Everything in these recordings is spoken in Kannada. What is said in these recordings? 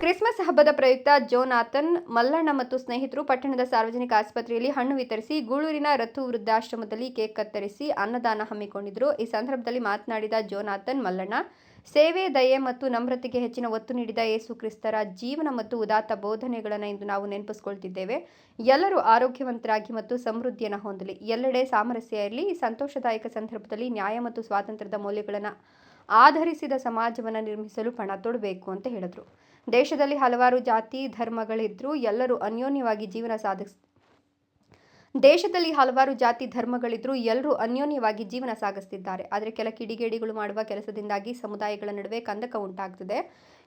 ಕ್ರಿಸ್ಮಸ್ ಹಬ್ಬದ ಪ್ರಯುಕ್ತ ಜೋನಾಥನ್, ಮಲ್ಲಣ್ಣ ಮತ್ತು ಸ್ನೇಹಿತರು ಪಟ್ಟಣದ ಸಾರ್ವಜನಿಕ ಆಸ್ಪತ್ರೆಯಲ್ಲಿ ಹಣ್ಣು ವಿತರಿಸಿ ಗೂಳೂರಿನ ರಥು ವೃದ್ಧಾಶ್ರಮದಲ್ಲಿ ಕೇಕ್ ಕತ್ತರಿಸಿ ಅನ್ನದಾನ ಹಮ್ಮಿಕೊಂಡಿದ್ದರು ಈ ಸಂದರ್ಭದಲ್ಲಿ ಮಾತನಾಡಿದ ಜೋನಾಥನ್, ಮಲ್ಲಣ್ಣ, ಸೇವೆ, ದಯೆ ಮತ್ತು ನಮ್ರತೆಗೆ ಹೆಚ್ಚಿನ ಒತ್ತು ನೀಡಿದ ಯೇಸು ಕ್ರಿಸ್ತರ ಜೀವನ ಮತ್ತು ಉದಾತ್ತ ಬೋಧನೆಗಳನ್ನು ಇಂದು ನಾವು ನೆನಪಿಸ್ಕೊಳ್ತಿದ್ದೇವೆ. ಎಲ್ಲರೂ ಆರೋಗ್ಯವಂತರಾಗಿ ಮತ್ತು ಸಮೃದ್ಧಿಯನ್ನು ಹೊಂದಲಿ. ಎಲ್ಲೆಡೆ ಸಾಮರಸ್ಯ ಇರಲಿ. ಈ ಸಂತೋಷದಾಯಕ ಸಂದರ್ಭದಲ್ಲಿ ನ್ಯಾಯ ಮತ್ತು ಸ್ವಾತಂತ್ರ್ಯದ ಮೌಲ್ಯಗಳನ್ನು ಆಧರಿಸಿದ ಸಮಾಜವನ್ನು ನಿರ್ಮಿಸಲು ಪಣ ತೊಡಬೇಕು ಅಂತ ಹೇಳಿದ್ರು. ದೇಶದಲ್ಲಿ ಹಲವಾರು ಜಾತಿ ಧರ್ಮಗಳಿದ್ರೂ ಎಲ್ಲರೂ ಅನ್ಯೋನ್ಯವಾಗಿ ಜೀವನ ಸಾಧಿಸ್ ದೇಶದಲ್ಲಿ ಹಲವಾರು ಜಾತಿ ಧರ್ಮಗಳಿದ್ರೂ ಎಲ್ಲರೂ ಅನ್ಯೋನ್ಯವಾಗಿ ಜೀವನ ಸಾಗಿಸ್ತಿದ್ದಾರೆ. ಆದರೆ ಕೆಲ ಕಿಡಿಗೇಡಿಗಳು ಮಾಡುವ ಕೆಲಸದಿಂದಾಗಿ ಸಮುದಾಯಗಳ ನಡುವೆ ಕಂದಕ ಉಂಟಾಗ್ತದೆ.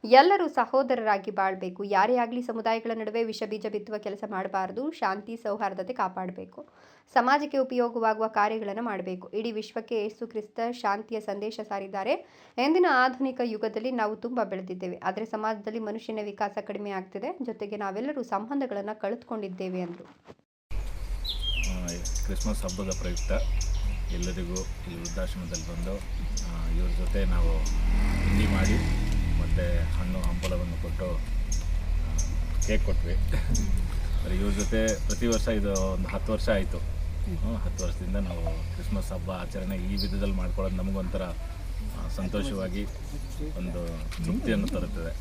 ಎಲ್ಲರೂ ಸಹೋದರರಾಗಿ ಬಾಳಬೇಕು. ಯಾರೇ ಆಗಲಿ ಸಮುದಾಯಗಳ ನಡುವೆ ವಿಷ ಬೀಜ ಬಿತ್ತುವ ಕೆಲಸ ಮಾಡಬಾರದು. ಶಾಂತಿ ಸೌಹಾರ್ದತೆ ಕಾಪಾಡಬೇಕು. ಸಮಾಜಕ್ಕೆ ಉಪಯೋಗವಾಗುವ ಕಾರ್ಯಗಳನ್ನು ಮಾಡಬೇಕು. ಇಡೀ ವಿಶ್ವಕ್ಕೆ ಯೇಸು ಕ್ರಿಸ್ತ ಶಾಂತಿಯ ಸಂದೇಶ ಸಾರಿದ್ದಾರೆ. ಎಂದಿನ ಆಧುನಿಕ ಯುಗದಲ್ಲಿ ನಾವು ತುಂಬ ಬೆಳೆದಿದ್ದೇವೆ. ಆದರೆ ಸಮಾಜದಲ್ಲಿ ಮನುಷ್ಯನ ವಿಕಾಸ ಕಡಿಮೆ ಆಗ್ತಿದೆ. ಜೊತೆಗೆ ನಾವೆಲ್ಲರೂ ಸಂಬಂಧಗಳನ್ನು ಕಳೆದುಕೊಂಡಿದ್ದೇವೆ ಆ, ಕ್ರಿಸ್ಮಸ್ ಹಬ್ಬದ ಪ್ರಯುಕ್ತ ಎಲ್ಲರಿಗೂ ಈ ವೃದ್ಧಾಶ್ರಮದಲ್ಲಿ ಬಂದು ಇವ್ರ ಜೊತೆ ನಾವು ತಿಂಡಿ ಮಾಡಿ ಮತ್ತು ಹಣ್ಣು ಹಂಪಲವನ್ನು ಕೊಟ್ಟು ಕೇಕ್ ಕೊಟ್ವಿ. ಇವ್ರ ಜೊತೆ ಪ್ರತಿ ವರ್ಷ ಇದು ಒಂದು ಹತ್ತು ವರ್ಷ ಆಯಿತು. ಹತ್ತು ವರ್ಷದಿಂದ ನಾವು ಕ್ರಿಸ್ಮಸ್ ಹಬ್ಬ ಆಚರಣೆ ಈ ವಿಧದಲ್ಲಿ ಮಾಡ್ಕೊಳ್ಳೋದು ನಮಗೊಂಥರ ಸಂತೋಷವಾಗಿ ಒಂದು ತೃಪ್ತಿಯನ್ನು ತರುತ್ತದೆ.